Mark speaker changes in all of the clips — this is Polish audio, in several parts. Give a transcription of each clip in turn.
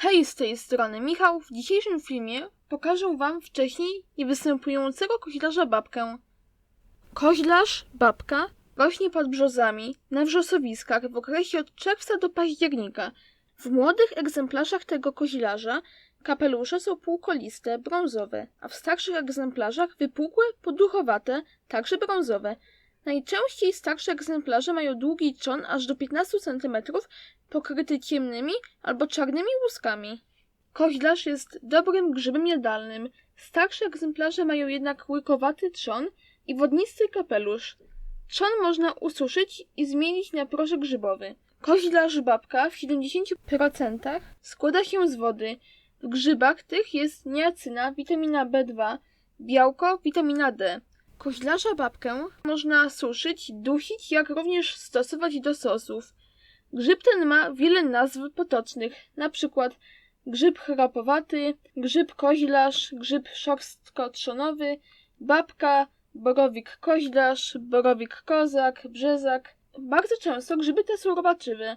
Speaker 1: Hej, z tej strony Michał. W dzisiejszym filmie pokażę Wam wcześniej niewystępującego koźlarza babkę. Koźlarz, babka, rośnie pod brzozami, na wrzosowiskach w okresie od czerwca do października. W młodych egzemplarzach tego koźlarza kapelusze są półkoliste, brązowe, a w starszych egzemplarzach wypukłe, poduchowate, także brązowe. Najczęściej starsze egzemplarze mają długi trzon aż do 15 cm, pokryty ciemnymi albo czarnymi łuskami. Koźlarz jest dobrym grzybem jadalnym. Starsze egzemplarze mają jednak łykowaty trzon i wodnisty kapelusz. Trzon można ususzyć i zmienić na proszek grzybowy. Koźlarz babka w 70% składa się z wody. W grzybach tych jest niacyna, witamina B2, białko, witamina D. Koźlarza babkę można suszyć, dusić, jak również stosować do sosów. Grzyb ten ma wiele nazw potocznych, na przykład grzyb chrapowaty, grzyb koźlarz, grzyb szorstko-trzonowy, babka, borowik koźlarz, borowik kozak, brzezak. Bardzo często grzyby te są robaczywe.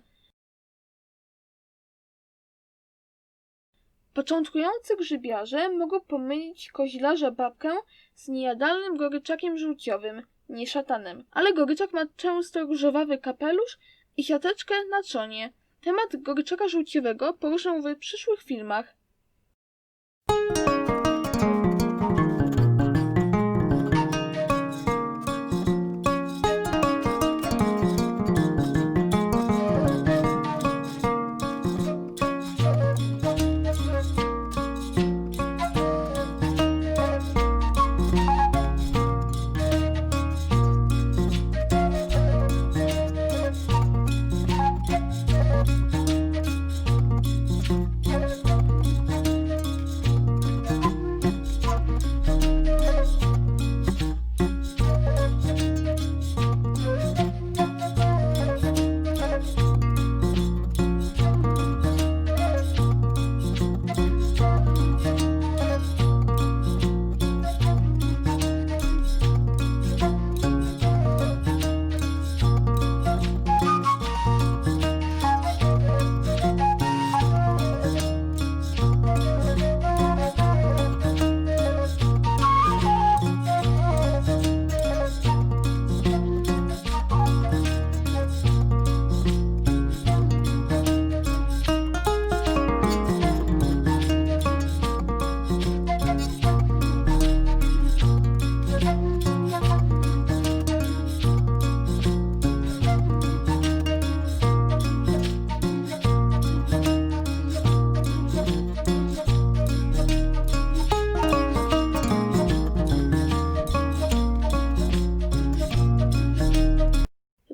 Speaker 1: Początkujący grzybiarze mogą pomylić koźlarza babkę z niejadalnym goryczakiem żółciowym, nie szatanem, ale goryczak ma często różowawy kapelusz i siateczkę na trzonie. Temat goryczaka żółciowego poruszę w przyszłych filmach.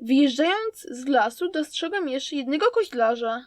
Speaker 1: Wyjeżdżając z lasu, dostrzegam jeszcze jednego koźlarza.